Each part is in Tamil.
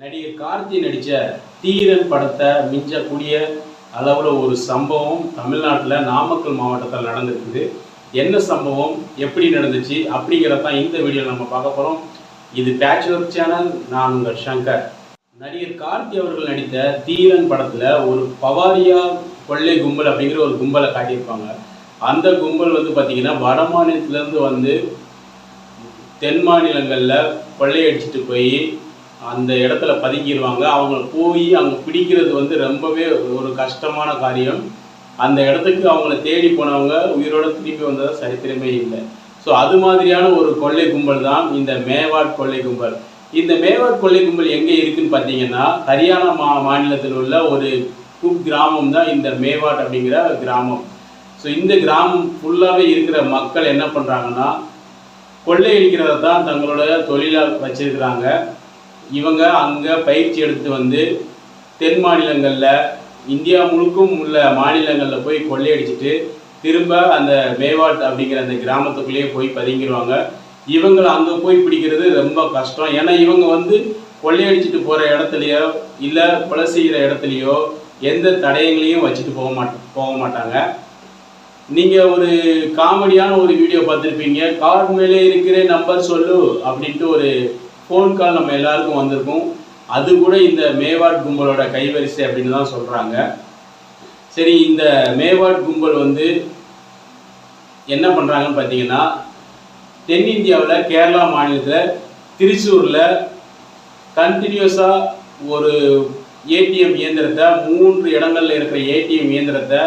நடிகர் கார்த்தி நடித்த தீரன் படத்தை மிஞ்சக்கூடிய அளவில் ஒரு சம்பவம் தமிழ்நாட்டில் நாமக்கல் மாவட்டத்தில் நடந்திருக்குது. என்ன சம்பவம்? எப்படி நடந்துச்சு? அப்படிங்கிறதான் இந்த வீடியோவில் நம்ம பார்க்க போகிறோம் இது பேச்சுலர் சேனல் நான் உங்கள் சங்கர். நடிகர் கார்த்தி அவர்கள் நடித்த தீரன் படத்தில் ஒரு பவாரியா கொள்ளை கும்பல் அப்படிங்கிற ஒரு கும்பலை காட்டியிருப்பாங்க. அந்த கும்பல் வந்து பார்த்திங்கன்னா வட மாநிலத்திலேருந்து வந்து தென் மாநிலங்களில் கொள்ளையடிச்சிட்டு போய் அந்த இடத்துல பதுங்கிடுவாங்க அவங்க போய் அங்கே பிடிக்கிறது வந்து ரொம்பவே ஒரு கஷ்டமான காரியம். அந்த இடத்துக்கு அவங்கள தேடி போனவங்க உயிரோட திரும்பி வந்ததாக சரித்திரமே இல்லை. ஸோ அது மாதிரியான ஒரு கொள்ளை கும்பல் தான் இந்த மேவாட் கொள்ளை கும்பல். இந்த மேவாட் கொள்ளை கும்பல் எங்கே இருக்குன்னு பார்த்தீங்கன்னா ஹரியானா மா மாநிலத்தில் உள்ள ஒரு குக் கிராமம் தான் இந்த மேவாட் அப்படிங்கிற கிராமம். ஸோ இந்த கிராமம் ஃபுல்லாகவே இருக்கிற மக்கள் என்ன பண்ணுறாங்கன்னா கொள்ளையடிக்கிறத தான் தங்களோட தொழிலாக வச்சிருக்கிறாங்க. இவங்க அங்கே பயிற்சி எடுத்து வந்து தென் மாநிலங்களில் இந்தியா முழுக்கும் உள்ள மாநிலங்களில் போய் கொள்ளையடிச்சிட்டு திரும்ப அந்த மேவாட் அப்படிங்கிற அந்த கிராமத்துக்குள்ளேயே போய் பதுங்கிடுவாங்க இவங்களை அங்கே போய் பிடிக்கிறது ரொம்ப கஷ்டம். ஏன்னா இவங்க வந்து கொள்ளையடிச்சிட்டு போகிற இடத்துலையோ இல்லை கொலை செய்கிற இடத்துலையோ எந்த தடயங்களையும் வச்சுட்டு போக மாட் போக மாட்டாங்க. நீங்கள் ஒரு காமெடியான ஒரு வீடியோ பார்த்துருப்பீங்க. கார்டு மேலே இருக்கிற நம்பர் சொல்லு அப்படின்ட்டு ஒரு ஃபோன் கால் நம்ம எல்லாருக்கும் வந்திருக்கும். அது கூட இந்த மேவாட் கும்பலோட கைவரிசை அப்படின்னு தான் சொல்கிறாங்க சரி இந்த மேவாட் கும்பல் வந்து என்ன பண்ணுறாங்கன்னு பார்த்தீங்கன்னா தென்னிந்தியாவில் கேரளா மாநிலத்தில் திருச்சூரில் கண்டினியூஸாக ஒரு ஏடிஎம் இயந்திரத்தை மூன்று இடங்களில் இருக்கிற ஏடிஎம் இயந்திரத்தை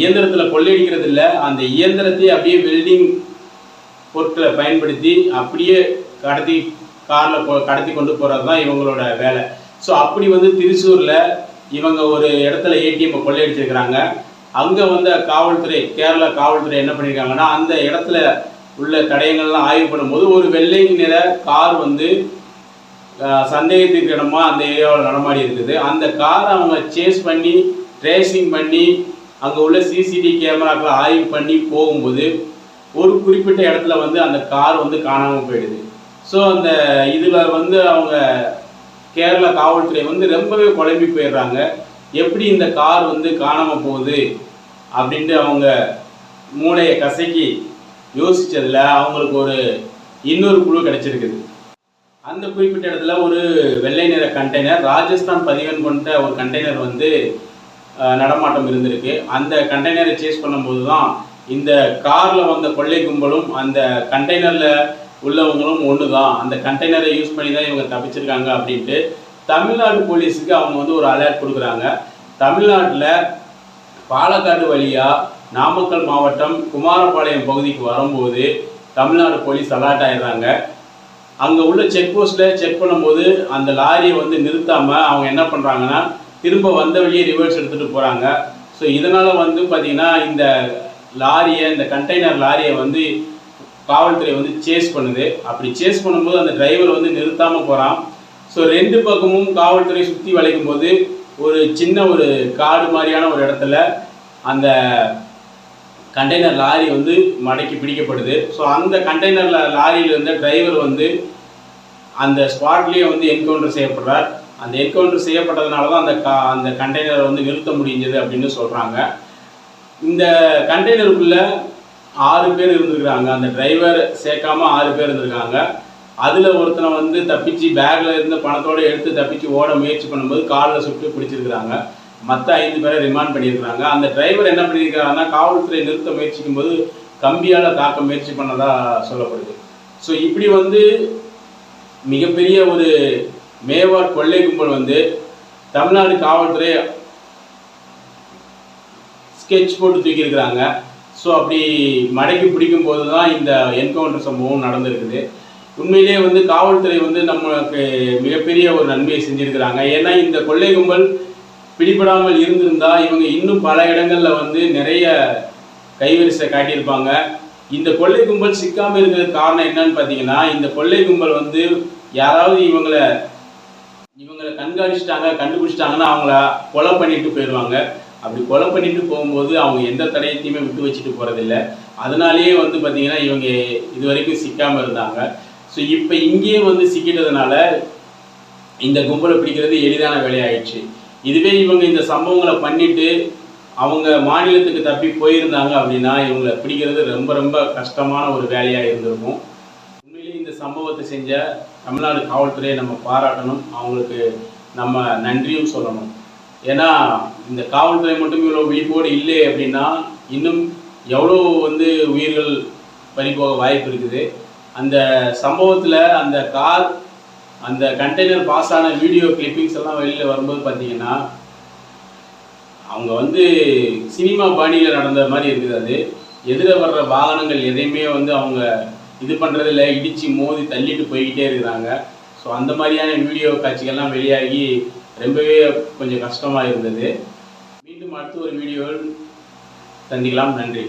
இயந்திரத்தில் கொள்ளையடிக்கிறது இல்லை. அந்த இயந்திரத்தை அப்படியே வெல்டிங் பொருட்களை பயன்படுத்தி அப்படியே கடத்தி காரில் கடத்தி கொண்டு போகிறது தான் இவங்களோட வேலை. ஸோ அப்படி வந்து திருச்சூரில் இவங்க ஒரு இடத்துல ஏடிஎம்மை கொள்ளையடிச்சிருக்கிறாங்க. அங்கே வந்த காவல்துறை கேரளா காவல்துறை என்ன பண்ணியிருக்காங்கன்னா அந்த இடத்துல உள்ள தடயங்கள்லாம் ஆய்வு பண்ணும்போது ஒரு வெள்ளை நிற கார் வந்து அஹ், சந்தேகத்துக்கு இடமா அந்த ஏரியாவில் நடமாடி இருக்குது. அந்த காரை அவங்க சேஸ் பண்ணி ட்ரேசிங் பண்ணி அங்கே உள்ள சிசிடிவி கேமராக்களை ஆய்வு பண்ணி போகும்போது ஒரு குறிப்பிட்ட இடத்துல வந்து அந்த கார் வந்து காணாமல் போயிடுது. ஸோ அந்த இதில் வந்து அவங்க கேரளா காவல்துறை வந்து ரொம்பவே குழம்பி போயிடுறாங்க. எப்படி இந்த கார் வந்து காணாமல் போகுது அப்படின்ட்டு அவங்க மூளையை கசக்கி யோசித்ததில் அவங்களுக்கு ஒரு இன்னொரு குழு கிடச்சிருக்குது. அந்த குறிப்பிட்ட இடத்துல ஒரு வெள்ளை நிற கண்டெய்னர் ராஜஸ்தான் பதிவெண் கொண்ட ஒரு கண்டெய்னர் வந்து நடமாட்டம் இருந்திருக்கு. அந்த கண்டெய்னரை சேஸ் பண்ணும்போது தான் இந்த காரில் வந்த கொள்ளை கும்பலும் அந்த கண்டெய்னரில் உள்ளவங்களும் ஒன்று தான் அந்த கண்டெய்னரை யூஸ் பண்ணி தான் இவங்க தப்பிச்சிருக்காங்க அப்படின்ட்டு தமிழ்நாடு போலீஸுக்கு அவங்க வந்து ஒரு அலர்ட் கொடுக்குறாங்க. தமிழ்நாட்டில் பாலக்காடு வழியாக நாமக்கல் மாவட்டம் குமாரபாளையம் பகுதிக்கு வரும்போது தமிழ்நாடு போலீஸ் அலர்ட் ஆயிடுறாங்க. அங்கே உள்ள செக் போஸ்ட்டில் செக் பண்ணும்போது அந்த லாரியை வந்து நிறுத்தாமல் அவங்க என்ன பண்ணுறாங்கன்னா திரும்ப வந்த வழியே ரிவர்ஸ் எடுத்துகிட்டு போகிறாங்க ஸோ இதனால் வந்து பார்த்திங்கன்னா இந்த லாரியை இந்த கண்டெய்னர் லாரியை வந்து காவல்துறை வந்து சேஸ் பண்ணுது. அப்படி சேஸ் பண்ணும்போது அந்த டிரைவர் வந்து நிறுத்தாமல் போகிறான் ஸோ ரெண்டு பக்கமும் காவல்துறை சுற்றி வளைக்கும் போது ஒரு சின்ன ஒரு காடு மாதிரியான ஒரு இடத்துல அந்த கண்டெய்னர் லாரி வந்து மடக்கி பிடிக்கப்படுது. ஸோ அந்த கண்டெய்னர் லாரியில் இருந்த டிரைவர் வந்து அந்த ஸ்பாட்லேயே வந்து என்கவுண்டர் செய்யப்படுறார். அந்த என்கவுண்டர் செய்யப்பட்டதுனால தான் அந்த கா அந்த கண்டெய்னரை வந்து நிறுத்த முடிஞ்சது அப்படின்னு சொல்கிறாங்க இந்த கண்டெய்னருக்குள்ளே ஆறு பேர் இருந்திருக்கிறாங்க. அந்த டிரைவர் சேர்க்காம ஆறு பேர் இருந்திருக்காங்க. அதில் ஒருத்தனை வந்து தப்பிச்சு பேக்கில் இருந்த பணத்தோடு எடுத்து தப்பிச்சு ஓட முயற்சி பண்ணும்போது காலில் சுட்டு பிடிச்சிருக்கிறாங்க. மற்ற ஐந்து பேரை ரிமாண்ட் பண்ணியிருக்கிறாங்க. அந்த டிரைவர் என்ன பண்ணியிருக்கிறாருன்னா காவல்துறை நிறுத்த முயற்சிக்கும் போது கம்பியால் தாக்க முயற்சி பண்ணதாக சொல்லப்படுது. ஸோ இப்படி வந்து மிகப்பெரிய ஒரு மேவாட் கொள்ளை கும்பல் வந்து தமிழ்நாடு காவல்துறை ஸ்கெட்ச் போட்டு தூக்கியிருக்கிறாங்க. ஸோ அப்படி மடக்கி பிடிக்கும் போது தான் இந்த என்கவுண்டர் சம்பவம் நடந்திருக்குது. உண்மையிலேயே வந்து காவல்துறை வந்து நம்மளுக்கு மிகப்பெரிய ஒரு நன்மையை செஞ்சுருக்கிறாங்க. ஏன்னா இந்த கொள்ளை கும்பல் பிடிபடாமல் இருந்திருந்தால் இவங்க இன்னும் பல இடங்களில் வந்து நிறைய கைவரிசை காட்டியிருப்பாங்க. இந்த கொள்ளை கும்பல் சிக்காமல் இருக்கிறதுக்கு காரணம் என்னன்னு பார்த்தீங்கன்னா இந்த கொள்ளை கும்பல் வந்து யாராவது இவங்களை இவங்களை கண்காணிச்சிட்டாங்க கண்டுபிடிச்சிட்டாங்கன்னா அவங்கள கொலை பண்ணிட்டு போயிடுவாங்க அப்படி கொலை பண்ணிட்டு போகும்போது அவங்க எந்த தடயத்தையுமே விட்டு வச்சுட்டு போகிறதில்ல அதனாலேயே வந்து பார்த்தீங்கன்னா இவங்க இது வரைக்கும் சிக்காமல் இருந்தாங்க. ஸோ இப்போ இங்கேயே வந்து சிக்கிட்டதுனால இந்த கும்பலை பிடிக்கிறது எளிதான வேலையாயிடுச்சு. இதுவே இவங்க இந்த சம்பவங்களை பண்ணிட்டு அவங்க மாநிலத்துக்கு தப்பி போயிருந்தாங்க அப்படின்னா இவங்களை பிடிக்கிறது ரொம்ப ரொம்ப கஷ்டமான ஒரு வேலையாக இருந்திருக்கும். உண்மையிலேயே இந்த சம்பவத்தை செஞ்ச தமிழ்நாடு காவல்துறையை நம்ம பாராட்டணும். அவங்களுக்கு நம்ம நன்றியும் சொல்லணும். ஏன்னா இந்த காவல்துறை மட்டும் இவ்வளோ விழிப்போடு இல்லை அப்படின்னா இன்னும் எவ்வளோ வந்து உயிர்கள் பறிபோக வாய்ப்பு இருக்குது. அந்த சம்பவத்தில் அந்த கார் அந்த கண்டெய்னர் பாஸ் ஆன வீடியோ கிளிப்பிங்ஸ் எல்லாம் வெளியில் வரும்போது பார்த்தீங்கன்னா அவங்க வந்து சினிமா பாணியில் நடந்த மாதிரி இருக்குது அது. எதிர வர்ற வாகனங்கள் எதையுமே வந்து அவங்க இது பண்ணுறதில்ல இடித்து மோதி தள்ளிட்டு போய்கிட்டே இருக்கிறாங்க. ஸோ அந்த மாதிரியான வீடியோ காட்சிகள்லாம் வெளியாகி ரொம்பவே கொஞ்சம் கஷ்டமாக இருந்தது. மீண்டும் அடுத்து ஒரு வீடியோவில் சந்திக்கலாம். நன்றி.